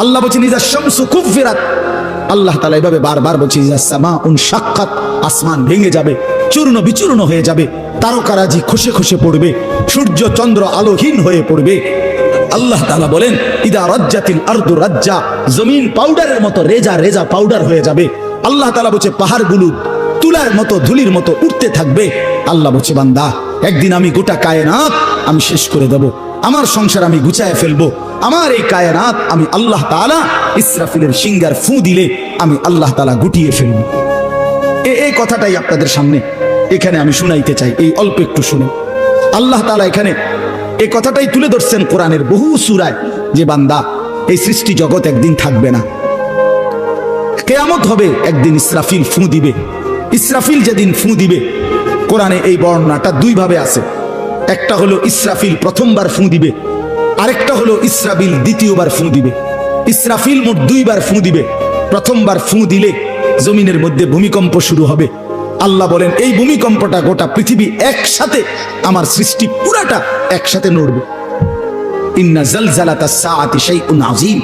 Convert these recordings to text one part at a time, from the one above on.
আল্লাহ বলছেন ইজা শামসু কুফিরাত। আল্লাহ তাআলা এভাবে বারবার বলছে ইজা সামা উন সাক্ষাৎ আসমান ভেঙে যাবে, চূর্ণ বিচূর্ণ হয়ে যাবে, তারকারাজি খসে খসে পড়বে, সূর্য চন্দ্র আলোহীন হয়ে পড়বে। আল্লাহ তাআলা বলেন, ইদা রাজ্জাতিল আরদু রাজ্জা। জমিন পাউডারের মতো রেজা রেজা পাউডার হয়ে যাবে। আল্লাহ তাআলা বলছে, পাহাড়গুলো তুলার মতো, ধুলির মতো উঠতে থাকবে। আল্লাহ বলছে, বান্দা, একদিন আমি গোটা কায়নাত আমি শেষ করে দেব। আমার সংসার আমি গুছায় ফেলব। আমার এই কায়নাত আমি আল্লাহ তাআলা ইসরাফিলের সিঙ্গার ফু দিলে আমি আল্লাহ তালা গুটিয়ে ফেলব। এ- এই কথাটাই আপনাদের সামনে এখানে আমি শুনাইতে চাই, এই অল্প একটু শুনে। আল্লাহ তালা এখানে এই কথাটাই তুলে ধরছেন কোরআনের বহু সুরায় যে, বান্দা, এই সৃষ্টি জগৎ একদিন থাকবে না। কেয়ামত হবে, একদিন ইসরাফিল ফু দিবে। ইসরাফিল যেদিন ফু দিবে, কোরআনে এই বর্ণনাটা দুইভাবে আছে। একটা হলো ইসরাফিল প্রথমবার ফু দিবে আরেকটা হলো ইসরাফিল দ্বিতীয়বার ফু দিবে। ইসরাফিল মোট দুইবার ফু দিবে। প্রথমবার ফু দিলে জমিনের মধ্যে ভূমিকম্প শুরু হবে। আল্লাহ বলেন, এই ভূমিকম্পটা গোটা পৃথিবী একসাথে, আমার সৃষ্টি পুরাটা একসাথে নড়বে। ইন্না জালজালাতা সাআতি শাইউন আযীম।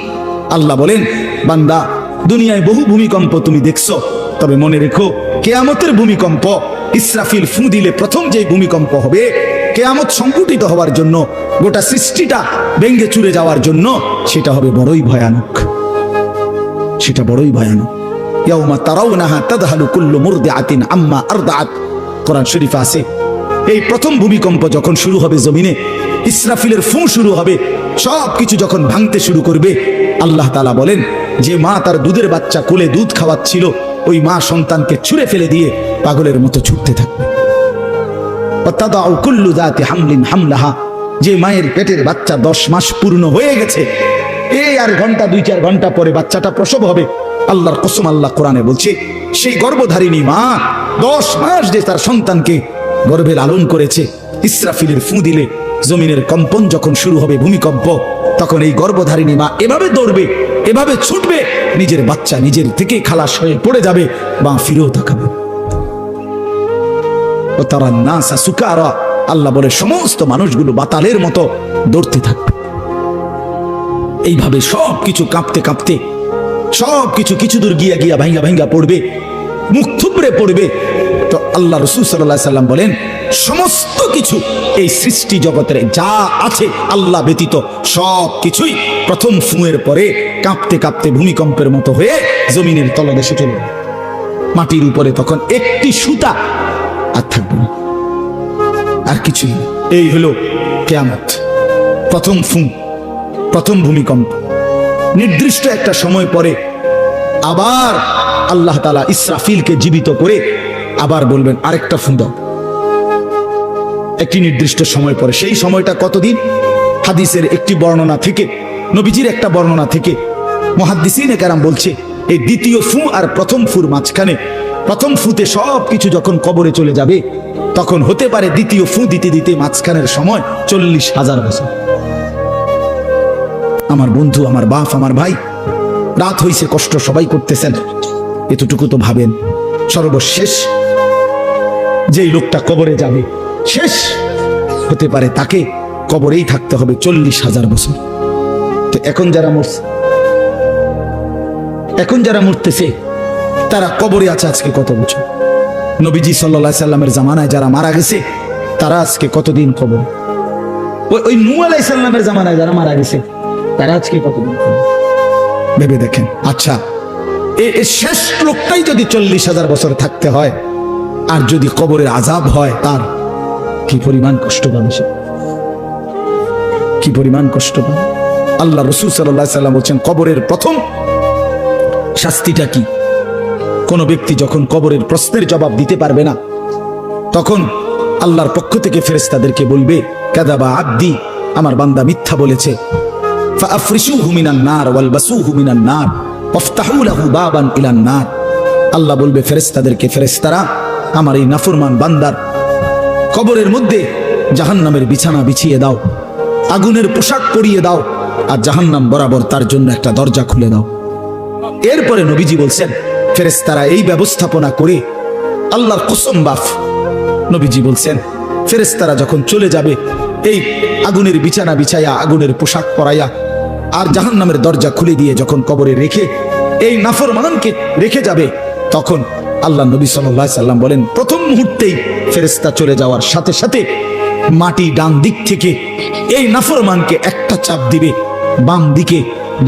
আল্লাহ বলেন, বান্দা, দুনিয়ায় বহু ভূমিকম্প তুমি দেখছ, তবে মনে রেখো, কেয়ামতের ভূমিকম্প, ইসরাফিল ফু দিলে প্রথম যে ভূমিকম্প হবে, কেয়ামত সংকুটিত হওয়ার জন্য গোটা সৃষ্টিটা ভেঙ্গে চুরে যাওয়ার জন্য সেটা হবে বড়ই ভয়ানক। সেটা বড়ই ভয়ানক। ইয়াউমা তারাউনাহা তাদহালু কুল্লু মুরদিআতিন আম্মা কোরআন শরীফ আছে, এই প্রথম ভূমিকম্প যখন শুরু হবে জমিনে, ইসরাফিলের শুরু হবে সব কিছু যখন ভাঙতে শুরু করবে, আল্লাহ তাআলা বলেন, যে মা তার দুধের বাচ্চা কোলে দুধ খাওয়াচ্ছিল, ওই মা সন্তানকে ছুঁড়ে ফেলে দিয়ে পাগলের মতো ছুটতে থাকবে। হামলিন হামলাহা যে মায়ের পেটের বাচ্চা দশ মাস পূর্ণ হয়ে গেছে এই আর ঘণ্টা, দুই চার ঘণ্টা পরে বাচ্চাটা প্রসব হবে। আল্লাহর কসম আল্লাহ কোরআনে বলছে, সেই গর্ভধারিণী মা দশ মাস যে তার সন্তানকে গর্ভে লালন করেছে, ইসরাফিলের ফু দিলে জমিনের কম্পন যখন শুরু হবে ভূমিকম্প, তখন এই গর্ভধারিণী মা এভাবে দৌড়বে, এভাবে ছুটবে, নিজের বাচ্চা নিজের থেকে খালাস হয়ে পড়ে যাবে বা ফিরেও তাকাবে। ও তারা নাসা সুকারা আল্লাহ বলে, সমস্ত মানুষগুলো বাতালের মতো দৌড়তে থাকবে। এইভাবে সব কিছু কাঁপতে কাঁপতে সব কিছু কিছু দূর গিয়া গিয়া ভাঙ্গা ভাঙ্গা পড়বে, মুখ থুবড়ে পড়বে। তো আল্লাহ রসুল সাল্লাহ সাল্লাম বলেন, সমস্ত কিছু এই সৃষ্টি জগতের যা আছে আল্লাহ ব্যতীত সব কিছুই প্রথম ফুঁয়ের পরে কাঁপতে কাঁপতে ভূমিকম্পের মতো হয়ে জমিনের তলদেশে চলে মাটির উপরে তখন একটি সুতা আর থাকবে না। আর কিছুই এই হলো কেয়ামত। প্রথম ফুঁ, প্রথম ভূমিকম্প। নির্দিষ্ট একটা সময় পরে আবার আল্লাহ তালা ইসরাফিলকে জীবিত করে আবার বলবেন, আরেকটা ফুঁ দাও। একটি নির্দিষ্ট সময় পরে। সেই সময়টা কতদিন? হাদিসের একটি বর্ণনা থেকে, নবীজির একটা বর্ণনা থেকে মহাদ্দিসিন কারাম বলছে, এই দ্বিতীয় ফু আর প্রথম ফুর মাঝখানে প্রথম ফুতে সব কিছু যখন কবরে চলে যাবে, তখন হতে পারে দ্বিতীয় ফু দিতে দিতে মাঝখানের সময় চল্লিশ হাজার বছর। আমার বন্ধু, আমার বাপ, আমার ভাই, রাত হইছে, কষ্ট সবাই করতেছেন। এতটুকু তো ভাবেন, সর্বশেষ যেই লোকটা কবরে যাবে, শেষ হতে পারে তাকে কবরেই থাকতে হবে চল্লিশ হাজার বছর। তো এখন যারা মরছে, এখন যারা মরতেছে তারা কবরে আছে আজকে কত বছর? নবীজি সাল্লা সাল্লামের জামানায় যারা মারা গেছে, তারা আজকে কতদিন কবর? ওই ওই নু আলাই সাল্লামের জামানায় যারা মারা গেছে, তারা আজকে কতদিন ভেবে দেখেন। আচ্ছা এ শেষ লোকটাই যদি চল্লিশ হাজার বছর থাকতে হয়, আর যদি কবরের আজাব হয়, তার কি পরিমাণ কষ্ট পাবে সে? কি পরিমাণ কষ্ট পাবে? আল্লাহ রসুল সাল্লাহ সাল্লাম বলছেন, কবরের প্রথম শাস্তিটা কি? কোন ব্যক্তি যখন কবরের প্রশ্নের জবাব দিতে পারবে না, তখন আল্লাহর পক্ষ থেকে ফেরেস্তাদেরকে বলবে, কাদাবা আব্দি, আমার বান্দা মিথ্যা বলেছে। আল্লাহ বলবে, ফেরেশতাদেরকে, ফেরেশতারা আমার এই নাফরমান বান্দার কবরের মধ্যে জাহান্নামের বিছানা বিছিয়ে দাও, আগুনের পোশাক পরিয়ে দাও আর জাহান্নাম বরাবর তার জন্য একটা দরজা খুলে দাও। এরপরে নবীজি বলছেন ফেরেশতারা এই ব্যবস্থাপনা করে আল্লাহর কসম বাফ, নবীজি বলছেন, ফেরেশতারা যখন চলে যাবে, এই আগুনের বিছানা বিছাইয়া আগুনের পোশাক পরাইয়া আর জাহান্নামের দরজা খুলে দিয়ে যখন কবরে রেখে এই নাফরমানকে রেখে যাবে, তখন আল্লাহ নবী আলাইহি সাল্লাম বলেন, প্রথম মুহূর্তেই ফেরেশতা চলে যাওয়ার সাথে সাথে মাটি ডান দিক থেকে এই নাফরমানকে একটা চাপ দিবে, বাম দিকে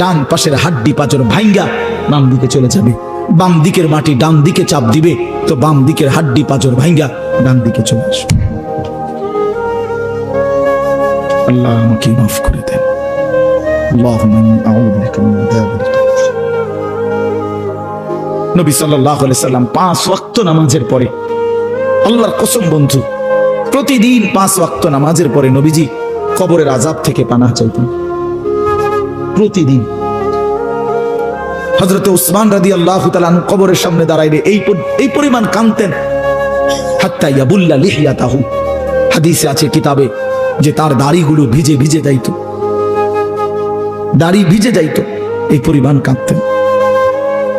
ডান পাশের হাড্ডি পাঁচর ভাইঙ্গা বাম দিকে চলে যাবে। বাম দিকের মাটি ডান দিকে চাপ দিবে, তো বাম দিকের হাড্ডি পাজর ভাইঙ্গা ডান দিকে চলে আসবে। আল্লাহ আমাকে মাফ করে দেন। নবী সাল্লাহ সাল্লাম পাঁচ ওয়াক্ত নামাজের পরে, আল্লাহর কসম বন্ধু, প্রতিদিন পাঁচ ওয়াক্ত নামাজের পরে নবীজি কবরের আজাব থেকে পানা চাইতেন। প্রতিদিন। হযরত উসমান তাআলা আনহু কবরের সামনে দাঁড়াইলে এই এই পরিমাণ কাঁদতেন। হাত্তা ইয়াবুল্লা লিহিয়াতাহু। হাদিসে আছে কিতাবে যে তার দাড়িগুলো ভিজে ভিজে যাইতো। দাড়ি ভিজে যাইতো। এই পরিমাণ কাঁদতেন।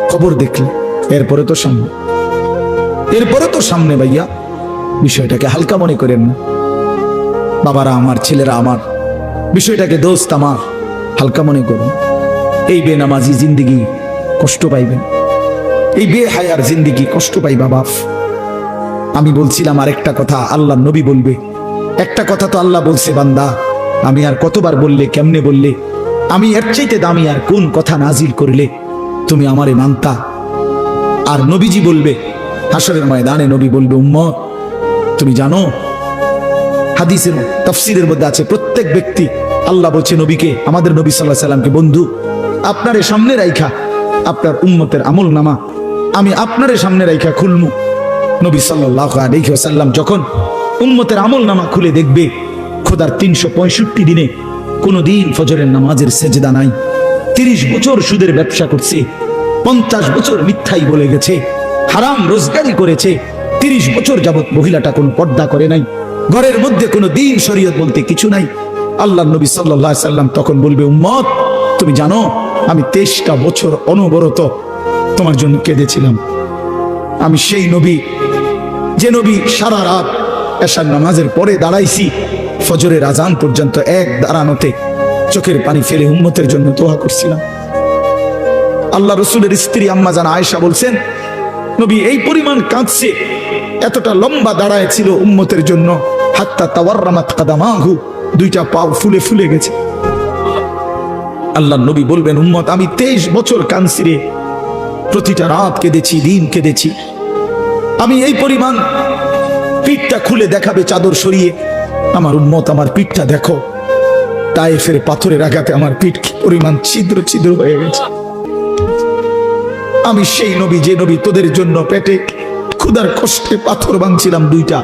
খবর দেখলে এরপরে তো সামনে। এরপরে তো সামনে ভাইয়া। বিষয়টাকে হালকা মনে করেন না। বাবারা আমার, ছেলেরা আমার। বিষয়টাকে দোস্ত আমার। হালকা মনে করুন। এই বেনামাজি জিন্দিগি কষ্ট পাইবেন। এই বে হায়ার জিন্দিগি কষ্ট পাইবা বাপ। আমি বলছিলাম আরেকটা কথা, আল্লাহ নবী বলবে। একটা কথা তো আল্লাহ বলছে, বান্দা, আমি আর কতবার বললে, কেমনে বললে? আমি এর চাইতে দামি আর কোন কথা নাজিল করলে তুমি আমারে মানতা? আর নবীজি বলবে হাসরের ময়দানে নবী বলবে, উম্মত, তুমি জানো, হাদিসের তফসিরের মধ্যে আছে, প্রত্যেক ব্যক্তি, আল্লাহ বলছে নবীকে, আমাদের নবী সাল্লাহ সাল্লামকে, বন্ধু, আপনারে সামনে রাইখা আপনার উম্মতের আমল নামা আমি আপনারে সামনে রাইখা খুলমু। নবী সাল্লাহ আলাইহি ওয়াসাল্লাম যখন উম্মতের আমল নামা খুলে দেখবে, খোদার তিনশো পঁয়ষট্টি দিনে কোনো দিন ফজরের নামাজের সেজদা নাই। তিরিশ বছর সুদের ব্যবসা করছে, পঞ্চাশ বছর মিথ্যাই বলে গেছে, হারাম রোজগারি করেছে, তিরিশ বছর যাবৎ মহিলাটা কোনো পর্দা করে নাই। ঘরের মধ্যে কোনো দিন শরীয়ত বলতে কিছু নাই। আল্লাহ নবী সাল্লাহ সাল্লাম তখন বলবে, উম্মত, তুমি জানো আমি তেইশটা বছর অনবরত তোমার জন্য কেঁদেছিলাম। আমি সেই নবী, যে নবী সারা রাত এশার নামাজের পরে দাঁড়াইছি, ফজরের আজান পর্যন্ত এক দাঁড়ানোতে চোখের পানি ফেলে উম্মতের জন্য দোয়া করছিলাম। আল্লাহ রসুলের স্ত্রী আম্মা জান আয়েশা বলছেন, নবী, এই পরিমাণ কাঁদছে, এতটা লম্বা দাঁড়ায় ছিল উম্মতের জন্য, হাত্তা তাওয়াররামাত কাদামাহু, দুইটা পাও ফুলে ফুলে গেছে। আল্লাহ নবী বলবেন, উম্মত, আমি তেইশ বছর কাঁদছি রে প্রতিটা রাত কেঁদেছি, দিন কেঁদেছি। আমি এই পরিমাণ পিঠটা খুলে দেখাবে চাদর সরিয়ে। আমার উন্মত আমার পিঠটা দেখো। তাই তাইফের পাথরের আঘাতে আমার পিঠ কি পরিমাণ ছিদ্র ছিদ্র হয়ে গেছে। আমি সেই নবী, যে নবী তোদের জন্য পেটে ক্ষুদার কষ্টে পাথর ভাঙছিলাম দুইটা।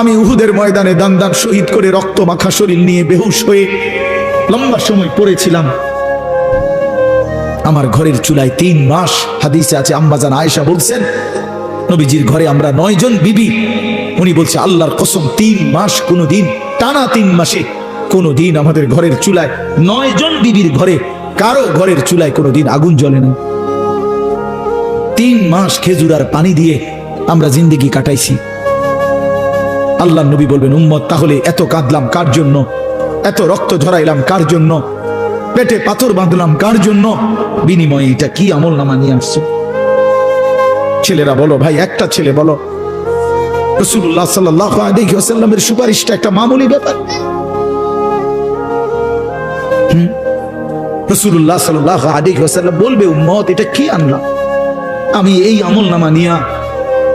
আমি উহুদের ময়দানে দান দান শহীদ করে রক্ত মাখা শরীর নিয়ে বেহুশ হয়ে লম্বা সময় পড়েছিলাম। আমার ঘরের চুলায় তিন মাস হাদিসে আছে আম্বাজান আয়েশা বলছেন, নবীজির ঘরে আমরা নয় জন বিবি। উনি বলছে, আল্লাহর কসম, তিন মাস কোনো দিন টানা তিন মাসে কোনো দিন আমাদের ঘরের চুলায় নয় জন বিবির ঘরে, কারও ঘরের চুলায় কোনো দিন আগুন জ্বলে না তিন মাস খেজুর আর পানি দিয়ে আমরা জিন্দিগি কাটাইছি। আল্লাহ নবী বলবেন, উম্মত, তাহলে এত কাঁদলাম কার জন্য? এত রক্ত ঝরাইলাম কার জন্য? পেটে পাথর বাঁধলাম কার জন্য? বিনিময়ে এটা কি আমল নামা নিয়ে আসছো? ছেলেরা বলো, ভাই, একটা ছেলে বলো। রসুল্লাহ সাল্লাহ আলাইহি সুপারিশটা একটা মামুলি ব্যাপার? রসুল্লাহ সাল্লাহ আলাইহি ওয়াসাল্লাম বলবে, উম্মত, এটা কি আনলাম? আমি এই আমল নামা নিয়া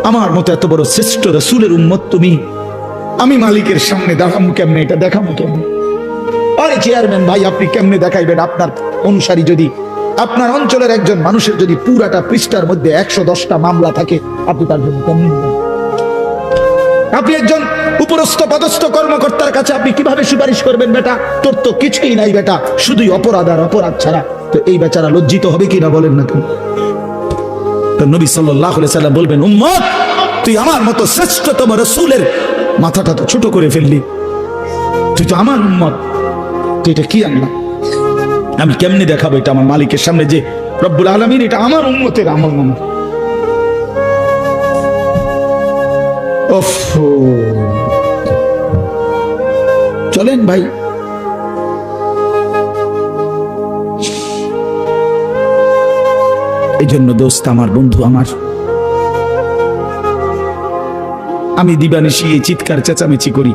আমার মতো এত বড় শ্রেষ্ঠ রসুলের উম্মত তুমি আমি মালিকের সামনে দেখাবো কেমনে? এটা দেখাবো কেমনে? আরে চেয়ারম্যান ভাই, আপনি কেমনে দেখাইবেন? আপনার অনুসারী যদি, আপনার অঞ্চলের একজন মানুষের যদি পুরাটা পৃষ্ঠার মধ্যে একশো দশটা মামলা থাকে, আপনি তার জন্য কেমনে আপনি একজন উপরস্থ পদস্থ কর্মকর্তার কাছে আপনি কীভাবে সুপারিশ করবেন বেটা? তোর তো কিছুই নাই বেটা, শুধুই অপরাধ আর অপরাধ ছাড়া। তো এই বেচারা লজ্জিত হবে কিনা বলেন না কেন? নবী সাল্লাহ বলবেন, উম্মত, তুই আমার মতো শ্রেষ্ঠতম রসুলের মাথাটা তো ছোট করে ফেললি। তুই তো আমার উম্মত। তুই এটা কি আনলা? আমি কেমনে দেখাবো এটা আমার মালিকের সামনে যে রব্বুল আলমিন এটা আমার উম্মতের আমল নামা? ওফ। চলেন ভাই। এই জন্য দোস্ত, আমার বন্ধু আমার আমি দিবানিশি এই চিৎকার চেঁচামেচি করি।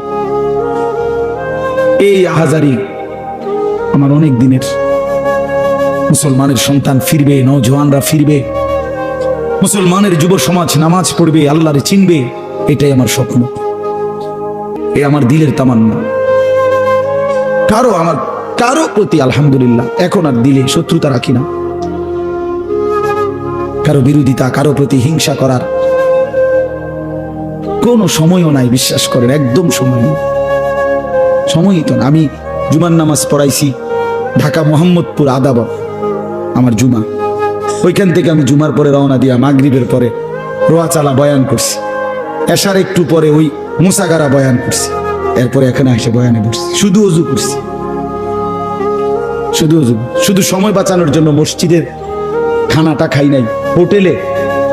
এই আহাজারি আমার অনেক দিনের। মুসলমানের সন্তান ফিরবে নজওয়ানরা ফিরবে। মুসলমানের যুব সমাজ নামাজ পড়বে, আল্লাহরে চিনবে, এটাই আমার স্বপ্ন। এ আমার দিলের তামান্না। কারও আমার, কারও প্রতি আলহামদুলিল্লাহ এখন আর দিলে শত্রুতা রাখি না। কারও বিরোধিতা, কারও প্রতি হিংসা করার কোনো সময়ও নাই, বিশ্বাস করেন, একদম সময় নেই। সময়ই তো না, আমি জুমার নামাজ পড়াইছি, ঢাকা মোহাম্মদপুর আদাবর, আমার জুমা। ওইখান থেকে আমি জুমার পরে রওনা দিয়া মাগরিবের পরে রোয়াচালা বয়ান করছি। এসার একটু পরে ওই মুসাগারা বয়ান করছি। এরপরে এখানে এসে বয়ানে বসছি, শুধু অজু করছি। শুধু শুধু সময় বাঁচানোর জন্য মসজিদের খানাটা খাই নাই, হোটেলে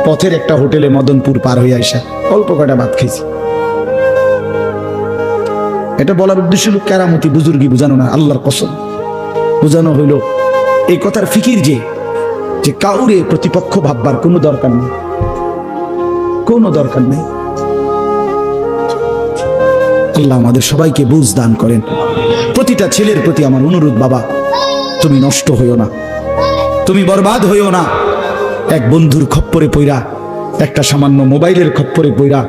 পথের একটা হোটেলে মদনপুর পার হয়ে আসা অল্প কটা ভাত খাইছি। এটা বলার উদ্দেশ্য হলো কেরামতি বুজুর্গি বুঝানো না, আল্লাহর কসম। বোঝানো হইল, এই কথার ফিকির যে যে কাউরে প্রতিপক্ষ ভাববার কোনো দরকার নেই। কোনো দরকার নেই। আল্লাহ আমাদের সবাইকে বুঝ দান করেন। প্রতিটা ছেলের প্রতি আমার অনুরোধ, বাবা, তুমি নষ্ট হইও না। তুমি বরবাদ হইও না। এক বন্ধুর খপ্পরে পইরা, একটা সামান্য মোবাইলের খপ্পরে পইরা,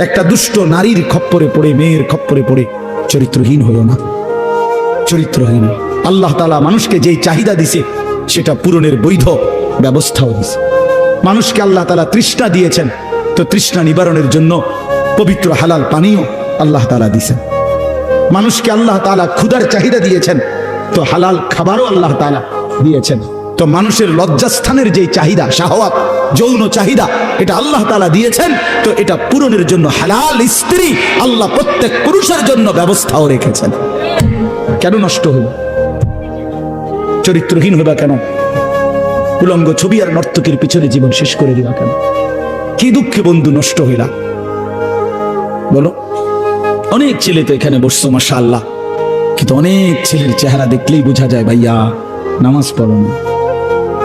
একটা দুষ্ট নারীর খপ্পরে পড়ে, মেয়ের খপ্পরে পড়ে, চরিত্রহীন হইও না। চরিত্রহীন। আল্লাহ তালা মানুষকে যেই চাহিদা দিছে, সেটা পূরণের বৈধ ব্যবস্থাও দিছে। মানুষকে আল্লাহ তালা তৃষ্ণা দিয়েছেন, তো তৃষ্ণা নিবারণের জন্য পবিত্র হালাল পানীয় আল্লাহ তালা দিছেন। মানুষকে আল্লাহ তালা ক্ষুধার চাহিদা দিয়েছেন, তো হালাল খাবারও আল্লাহ তালা দিয়েছেন। তো মানুষের লজ্জাস্থানের যে চাহিদা শাহওয়াত যৌন চাহিদা, এটা আল্লাহ তালা দিয়েছেন, তো এটা পূরণের জন্য হালাল স্ত্রী আল্লাহ প্রত্যেক পুরুষের জন্য ব্যবস্থাও রেখেছেন। কেন নষ্ট হইব চরিত্রহীন হইবা কেন? উলঙ্গ ছবি আর নর্তকীর পিছনে জীবন শেষ করে দিবা কেন? কি দুঃখে বন্ধু নষ্ট হইলা? বলো। অনেক ছেলে তো এখানে বসছো মাসা আল্লাহ কিন্তু অনেক ছেলের চেহারা দেখলেই বোঝা যায়, ভাইয়া, নামাজ পড়ো না।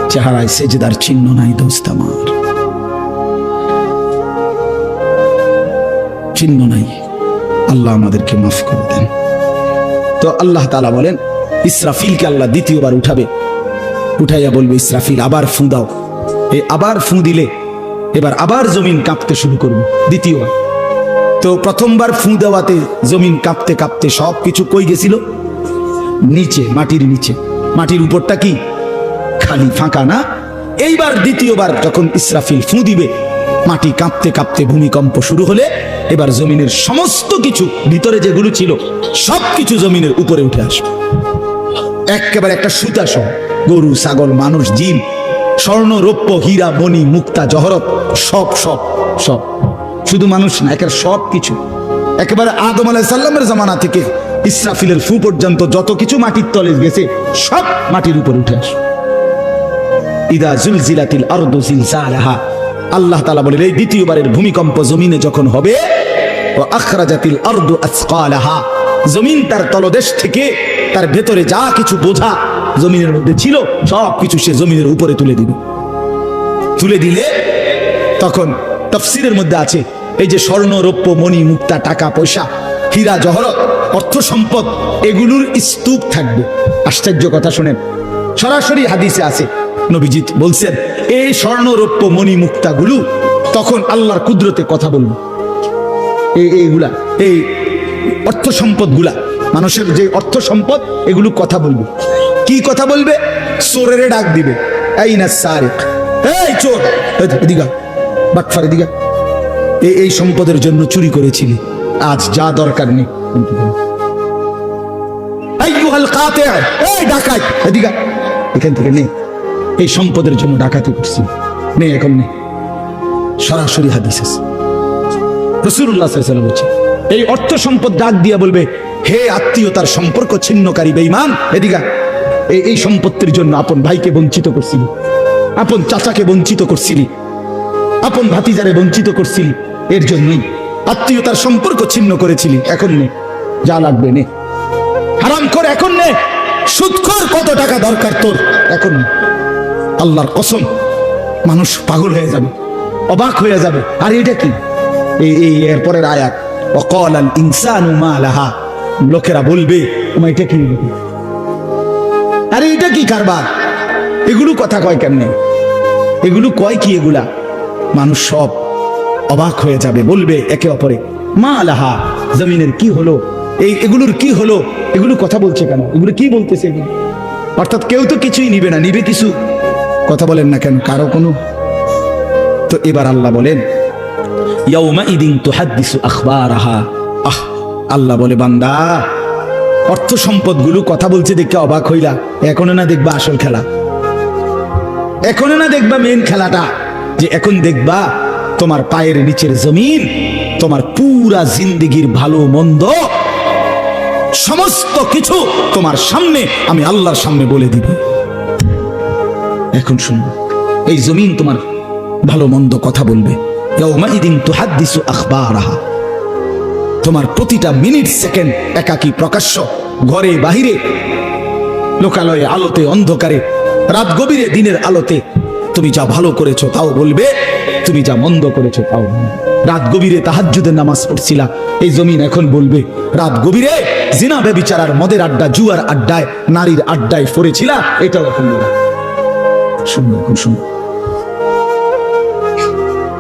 চেহারায় সেজদার চিহ্ন নাই দোস্ত আমার। চিহ্ন নাই। আল্লাহ আমাদেরকে মাফ করে দেন। তো আল্লাহ তালা বলেন, ইসরাফিলকে আল্লাহ দ্বিতীয়বার উঠাবে। উঠাইয়া বলবে, ইসরাফিল, আবার ফু দাও। এই আবার ফু দিলে, এবার আবার জমিন কাঁপতে শুরু করবে, দ্বিতীয়বার। তো প্রথমবার ফু দেওয়াতে জমিন কাঁপতে কাঁপতে সব কিছু কই গেছিল? নিচে, মাটির নিচে। মাটির উপরটা কি? খালি ফাঁকা না? এইবার দ্বিতীয়বার যখন ইসরাফিল ফু দিবে, মাটি কাঁপতে কাঁপতে ভূমিকম্প শুরু হলে এবার জমিনের সমস্ত কিছু ভিতরে যেগুলো ছিল সব কিছু জমিনের উপরে উঠে আসবে। একেবারে একটা সুতা সহ, গরু, ছাগল, মানুষ, জিন, স্বর্ণ, রৌপ্য, হীরা মণি মুক্তা, জহরত, সব সব সব। শুধু মানুষ না একেবারে সব কিছু। একেবারে আদম আলাহ সাল্লামের জামানা থেকে ইসরাফিলের ফু পর্যন্ত যত কিছু মাটির তলে গেছে, সব মাটির উপরে উঠে আসে ইদা জুলজিলাতিল আরদু জিলজালাহা। আল্লাহ তাআলা বলেন, এই দ্বিতীয়বারের ভূমিকম্প জমিনে যখন হবে, ও আখরাজাতিল আরদু আসকালাহা। জমিন তার তলদেশ থেকে তার ভেতরে যা কিছু বোঝা জমিনের মধ্যে ছিল, সব কিছু সে জমিনের উপরে তুলে দিবে। তুলে দিলে তখন তফসিরের মধ্যে আছে, এই যে স্বর্ণ, রৌপ্য, মণি, মুক্তা, টাকা, পয়সা, হীরা, জহরত, অর্থ সম্পদ, এগুলোর স্তূপ থাকবে। আশ্চর্য কথা শুনেন, সরাসরি হাদিসে আছে নবীজিৎ বলছেন এই স্বর্ণ রৌপ্য মণি মুক্তাগুলো তখন আল্লাহর কুদরতে কথা বলবে এই, এইগুলা, এই অর্থ সম্পদগুলা মানুষের যে অর্থ সম্পদ, এগুলো কথা বলবে। কি কথা বলবে? চোরেরে ডাক দিবে। এই না সারেক। এই চোর! এদিকা বাটফার এদিকা এই এই সম্পদের জন্য চুরি করেছিলি। আজ যা দরকার নেই এই ডাকাত! এদিকে। এখান থেকে নে। এই সম্পদের জন্য ডাকাতি করছি। নে, এখন নে। সরাসরি হাদিস আছে রসুল্লাহ বলছে, এই অর্থ সম্পদ ডাক দিয়া বলবে, হে আত্মীয়তার সম্পর্ক ছিন্নকারী বেঈমান, এদিকে। এই সম্পত্তির জন্য আপন ভাইকে বঞ্চিত করছিলি, আপন চাচাকে বঞ্চিত করছিলি, আপন ভাতিজারে বঞ্চিত করছিলি, এর জন্যই আত্মীয়তার সম্পর্ক ছিন্ন করেছিলি। এখন নে, যা লাগবে নে। হারাম কর এখন নে। সুদখোর কত টাকা দরকার তোর? এখন। আল্লাহর কসম, মানুষ পাগল হয়ে যাবে, অবাক হয়ে যাবে। আর এটা কি? এই এরপরের আয়াত অকল আল ইনসানু মা লোকেরা বলবে তোমার এটা কি? আরে, এটা কি কারবার? এগুলো কথা কয় কেমনে? এগুলো কয় কি এগুলা? মানুষ সব অবাক হয়ে যাবে, বলবে একে অপরে, মা আলাহা জমিনের কি হলো? এই এগুলোর কি হলো? এগুলো কথা বলছে কেন? এগুলো কি বলতেছে? অর্থাৎ কেউ তো কিছুই নিবে না, নিবে কিছু। কথা বলেন না কেন? কারও কোনো? তো এবার আল্লাহ বলেন আহ আল্লাহ বলে বান্দা অর্থ সম্পদগুলো কথা বলছে দেখে অবাক হইলা। এখনও না দেখবা আসল খেলা? এখনও না দেখবা মেন খেলাটা? যে এখন দেখবা তোমার পায়ের নিচের জমিন তোমার পুরা জিন্দিগির ভালো মন্দ সমস্ত কিছু তোমার সামনে আমি আল্লাহর সামনে বলে দিব। এখন শুনব এই জমিন তোমার ভালো মন্দ কথা বলবে। তোমার প্রতিটা মিনিট, সেকেন্ড একাকী প্রকাশ্য, ঘরে বাহিরে, লোকালয়ে আলোতে, অন্ধকারে, রাত গভীরে, দিনের আলোতে। তুমি যা ভালো করেছ তাও বলবে, তুমি যা মন্দ করেছ তাও। রাত গভীরে তাহাজ্জুদের নামাজ পড়ছিলা, এই জমিন এখন বলবে, রাত গভীরে জিনা বেবিচারার মদের আড্ডা, জুয়ার আড্ডায়, নারীর আড্ডায় পড়েছিলা এটাও এখন বলবে।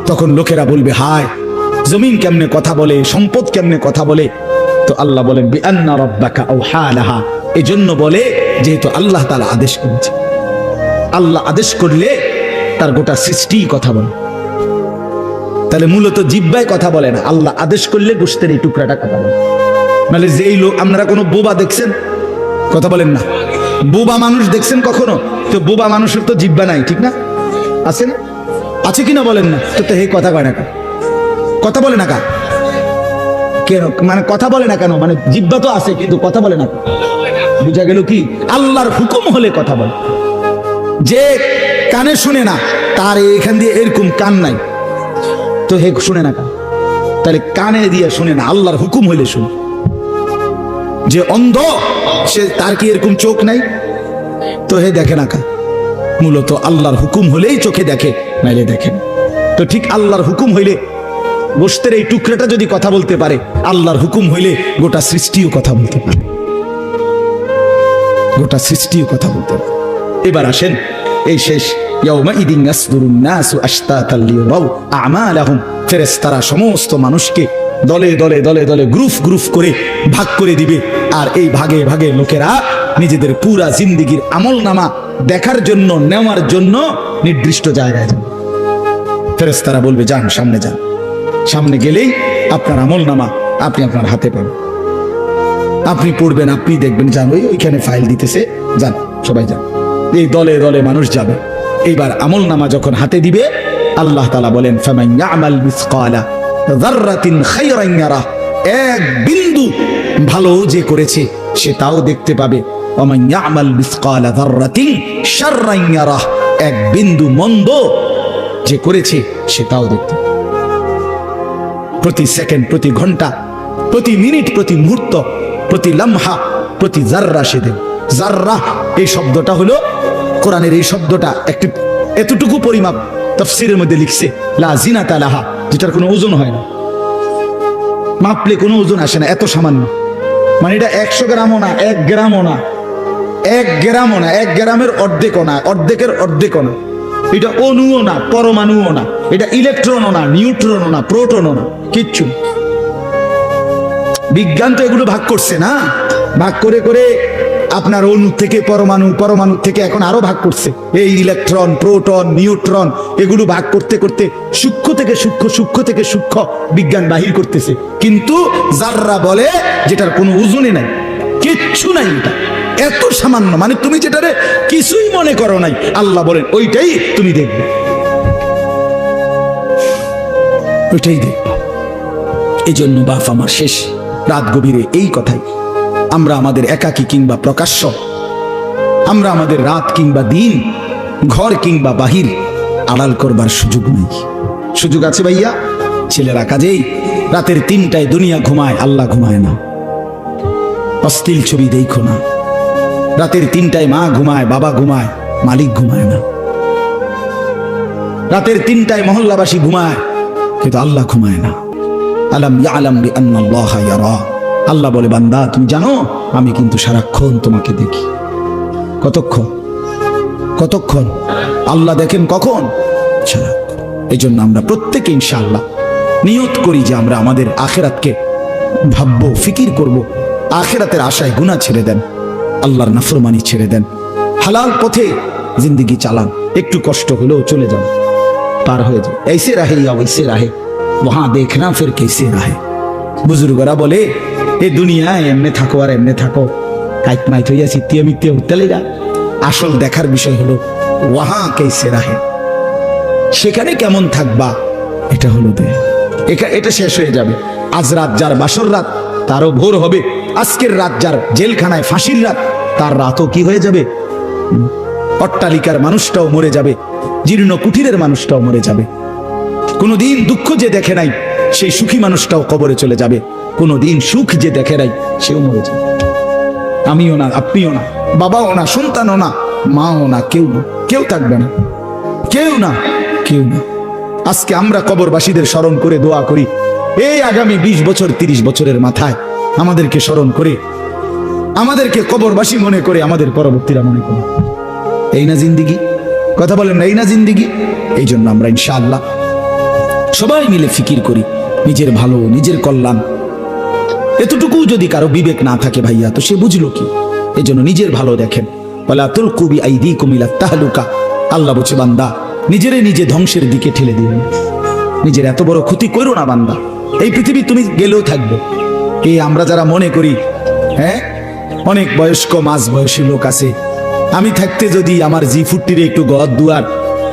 তখন লোকেরা বলবে, হায়, জমিন কেমনে কথা বলে, সম্পদ কেমনে কথা বলে? তো আল্লাহ বলেন আওহালাহা এজন্য বলে, যেহেতু আল্লাহ তাআলা আদেশ করেছে। আল্লাহ আদেশ করলে তার গোটা সৃষ্টি কথা বলে। তাহলে মূলত জিব্বায় কথা বলে না, আল্লাহ আদেশ করলে গোষ্ঠের এই টুকরাটা কথা বলে। মানে যেই লোক, আপনারা কোনো বোবা দেখছেন? কথা বলেন না। বোবা মানুষ দেখছেন কখনো? তো বোবা মানুষের তো জিব্বা নাই, ঠিক না? আছে না? আছে কিনা বলেন না? তো তো হে কথা কয় না কেন? কথা বলে না কা? কেন? মানে কথা বলে না কেন? মানে জিব্বা তো আছে, কিন্তু কথা বলে না? বুঝা গেল কি? আল্লাহর হুকুম হলে কথা বলে। যে কানে শুনে না, তার এখান দিয়ে এরকম কান নাই। তো হে শুনে না কেন তাহলে কানে দিয়ে শুনে না, আল্লাহর হুকুম হইলে শুনে। যে অন্ধ, সে তার কি এরকম চোখ নাই? তো হে দেখে না কা মূলত আল্লাহর হুকুম হলেই চোখে দেখে, নাইলে দেখে না। তো ঠিক আল্লাহর হুকুম হইলে গোষ্ঠের এই টুকরাটা যদি কথা বলতে পারে, আল্লাহর হুকুম হইলে গোটা সৃষ্টিও কথা বলতে পারে। গোটা সৃষ্টিও কথা বলতে পারে। এবার আসেন এই শেষ লিয়ারাউ সমস্ত মানুষকে দলে দলে দলে দলে গ্রুপ গ্রুপ করে ভাগ করে দিবে। আর এই ভাগে ভাগে লোকেরা নিজেদের পুরা জিন্দিগির আমল নামা দেখার জন্য, নেওয়ার জন্য নির্দিষ্ট জায়গায় যাবে। ফেরেশতারা বলবে, যান, সামনে যান। সামনে গেলেই আপনার আমল নামা আপনি আপনার হাতে পাবেন। আপনি পড়বেন, আপনি দেখবেন, যান, ওই ওইখানে ফাইল দিতেছে। যান, সবাই যান। এই দলে দলে মানুষ যাবে। এইবার আমল নামা যখন হাতে দিবে, আল্লাহ তালা বলেন এক বিন্দু ভালো যে করেছে, সে তাও দেখতে পাবে। এক বিন্দু মন্দ যে করেছে, সে তাও দেখতে প্রতি সেকেন্ড, প্রতি ঘণ্টা, প্রতি মিনিট, প্রতি মুহূর্ত, প্রতি লামহা, প্রতি জাররা সে দেব। জাররা এই শব্দটা হলো কোরআনের এই শব্দটা একটি এতটুকু পরিমাপ তফসিরের মধ্যে লিখছে লাহা, যেটার কোনো ওজন হয় না। মাপলে কোনো ওজন আসে না, এত সামান্য। মানে এটা একশো গ্রামও না, এক গ্রামও না। এক গ্রামও না, এক গ্রামের অর্ধেকও না, অর্ধেকের অর্ধেকও না। এটা অণুও না, পরমাণুও না। এটা ইলেকট্রনও না, নিউট্রনও না, প্রোটনও না, কিচ্ছু বিজ্ঞান তো এগুলো ভাগ করছে না। ভাগ করে করে আপনার অণু থেকে পরমাণু পরমাণু থেকে এখন আরও ভাগ করছে। এই ইলেকট্রন প্রোটন নিউট্রন এগুলো ভাগ করতে করতে সূক্ষ্ম থেকে সূক্ষ্ম সূক্ষ্ম থেকে সূক্ষ্ম বিজ্ঞান বাহির করতেছে। কিন্তু যাররা বলে যেটার কোনো ওজনে নাই, কিচ্ছু নাই এটা, এত সামান্য মানে তুমি যেটারে কিছুই মনে করো নাই, আল্লাহ বলেন, ওইটাই তুমি দেখবে। ওইটাই দেখবে। এই জন্য বাপ আমার শেষ রাত গভীরে এই কথাই। আমরা আমাদের একাকী কিংবা প্রকাশ্য। আমরা আমাদের রাত কিংবা দিন, ঘর কিংবা বাহির আড়াল করবার সুযোগ নেই। সুযোগ আছে ভাইয়া? ছেলেরা কাজেই রাতের তিনটায় দুনিয়া ঘুমায়, আল্লাহ ঘুমায় না। অশ্লীল ছবি দেখো না। রাতের তিনটায় মা ঘুমায়, বাবা ঘুমায়, মালিক ঘুমায় না। রাতের তিনটায় মহল্লাবাসী ঘুমায়, কিন্তু আল্লাহ ঘুমায় না। আলাম ইয়ালাম বিআন্নাল্লাহ ইয়ারা। আল্লাহ বলে, বান্দা, তুমি জানো, আমি কিন্তু সারাক্ষণ তোমাকে দেখি। কতক্ষণ? কতক্ষণ? আল্লাহ দেখেন কখন? এই জন্য আমরা প্রত্যেকে ইনশাআল্লাহ নিয়ত করি যে আমরা আমাদের আখেরাতকে ভাববো, ফিকির করব। আখেরাতের আশায় গুণা ছেড়ে দেন, আল্লাহর নাফরমানি ছেড়ে দেন। হালাল পথে জিন্দিগি চালান, একটু কষ্ট হলেও চলে যান, পার হয়ে যান। এসে রাহে, ইয়া ওইসে রাহে। ওহা দেখনা ফের কেসে রাহে। বুজুর্গরা বলে এ দুনিয়ায় এমনে থাকো আর এমনে থাকো। কাইট মাইট হইয়া চিত্তিয়া মিত্তিয়া উত্তালিরা আসল দেখার বিষয় হলো ওয়াহা কেসে রাহে? সেখানে কেমন থাকবা? এটা হলো দে একা- এটা শেষ হয়ে যাবে। আজ রাত যার বাসর রাত, তারও ভোর হবে। আজকের রাত যার জেলখানায় ফাঁসির রাত, তার রাতও কি হয়ে যাবে? অট্টালিকার মানুষটাও মরে যাবে। জীর্ণ কুঠিরের মানুষটাও মরে যাবে। কোনোদিন দুঃখ যে দেখে নাই, সেই সুখী মানুষটাও কবরে চলে যাবে। কোনোদিন সুখ যে দেখে নাই, সেও মরে যাবে আমিও না, আপনিও না, বাবাও না, সন্তানও না, মাও না, কেউ না, কেউ থাকবে না, কেউ না কেউ না। আজকে আমরা কবরবাসীদের স্মরণ করে দোয়া করি, এই আগামী ২০ বছর ৩০ বছরের মাথায় আমাদেরকে স্মরণ করে, আমাদেরকে কবরবাসী মনে করে আমাদের পরবর্তীরা মনে করে। এই না জিন্দিগি? কথা বলেন এই না জিন্দিগি? এই জন্য আমরা ইনশাআল্লাহ সবাই মিলে ফিকির করি, নিজের ভালো, নিজের কল্যাণ। এতটুকু যদি কারও বিবেক না থাকে ভাইয়া, তো সে বুঝলো কি? এই জন্য নিজের ভালো দেখেন। বলা কবি আইদি কুমিলা তাহলুকা। আল্লাহ বলছে, বান্দা, নিজেরে নিজে ধ্বংসের দিকে ঠেলে দিও নিজের এত বড় ক্ষতি করো না, বান্দা। এই পৃথিবী তুমি গেলেও থাকবে। এই আমরা যারা মনে করি হ্যাঁ? অনেক বয়স্ক মাঝ বয়সী লোক আছে। আমি থাকতে যদি আমার জি ফুটটির একটু গদ দুয়ার,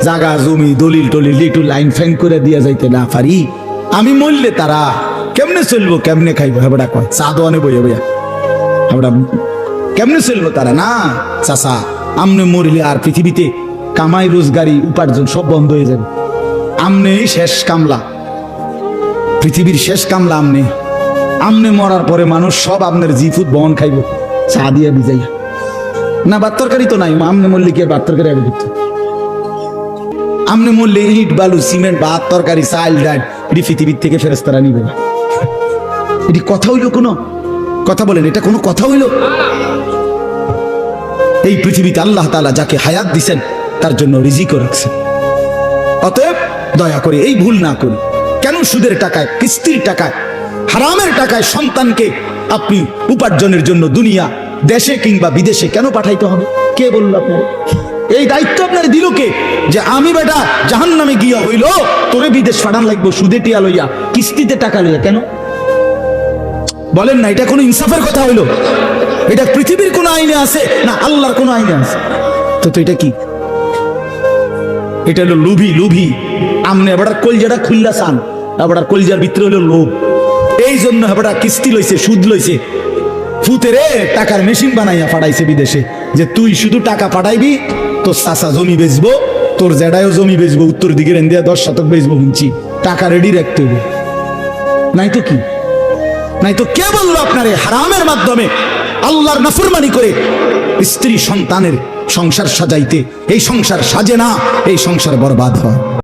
জাগা, জমি দলিল টলিল একটু লাইন ফ্যাং করে দিয়া যাইতে না পারি, আমি মরলে তারা কেমনে চলবো? কেমনে খাইবো? হেবড়া কয়। চা দোয়ানে বইয়া। বইয়া হেবড়া কেমনে চলবো তারা? না চাষা আমনে মরলে আর পৃথিবীতে কামাই, রোজগারি, উপার্জন সব বন্ধ হয়ে যাবে। আমনে শেষ কামলা। পৃথিবীর শেষ কামলা আমনে। আমনে মরার পরে মানুষ সব আপনার জি ফুড বহন খাইব। চা দিয়া বিজাইয়া না, ভাত তরকারি তো নাই। আমনে মরলে কি ভাত তরকারি আগে দিত আমনে মরলে ইট, বালু, সিমেন্ট, ভাত তরকারি, চাল, ডাল পৃথিবীর থেকে ফেরেস্তারা নিবে না। এটি কথা হইল কোনো? কথা বলেন, এটা কোনো কথা হইল? এই পৃথিবীতে আল্লাহ তাআলা যাকে হায়াত দিছেন, তার জন্য রিজিকও রাখছেন। অতএব দয়া করে এই ভুল না করি কেন সুদের টাকায়, কিস্তির টাকায়, হারামের টাকায় সন্তানকে আপনি উপার্জনের জন্য দুনিয়া, দেশে কিংবা বিদেশে কেন পাঠাইতে হবে? কে বলল আপনার এই দায়িত্ব আপনার দিল কে? যে আমি বেটা জাহান নামে গিয়া হইল, তোরে বিদেশ পাঠান লাগবো, সুদে টিয়া লইয়া, কিস্তিতে টাকা লইয়া, কেন? বলেন না, এটা কোনো ইনসাফের কথা হইল। এটা পৃথিবীর কোন আইনে আছে? না, আল্লাহর কোন আইনে আছে। তো তো এটা কি? এটা হলো লুভি লুভি। আমনে এবার কলজাটা খুললা চান এবার কলজার ভিতরে হলো লোভ। এই জন্য এবার কিস্তি লইছে, সুদ লইছে। ফুতেরে টাকার মেশিন বানাইয়া পাঠাইছে বিদেশে। যে তুই শুধু টাকা পাঠাইবি, তোর চাষা জমি বেচবো, তোর জেডায়ও জমি বেচবো, উত্তর দিকে রেন্দিয়া দশ শতক বেচবো শুনছি। টাকা রেডি রাখতে হবে। নাই তো কি? নাই তো কে বলল আপনারে হারামের মাধ্যমে? আল্লাহর নাফরমানি করে স্ত্রী সন্তানের সংসার সাজাইতে, এই সংসার সাজে না, এই সংসার বরবাদ হয়।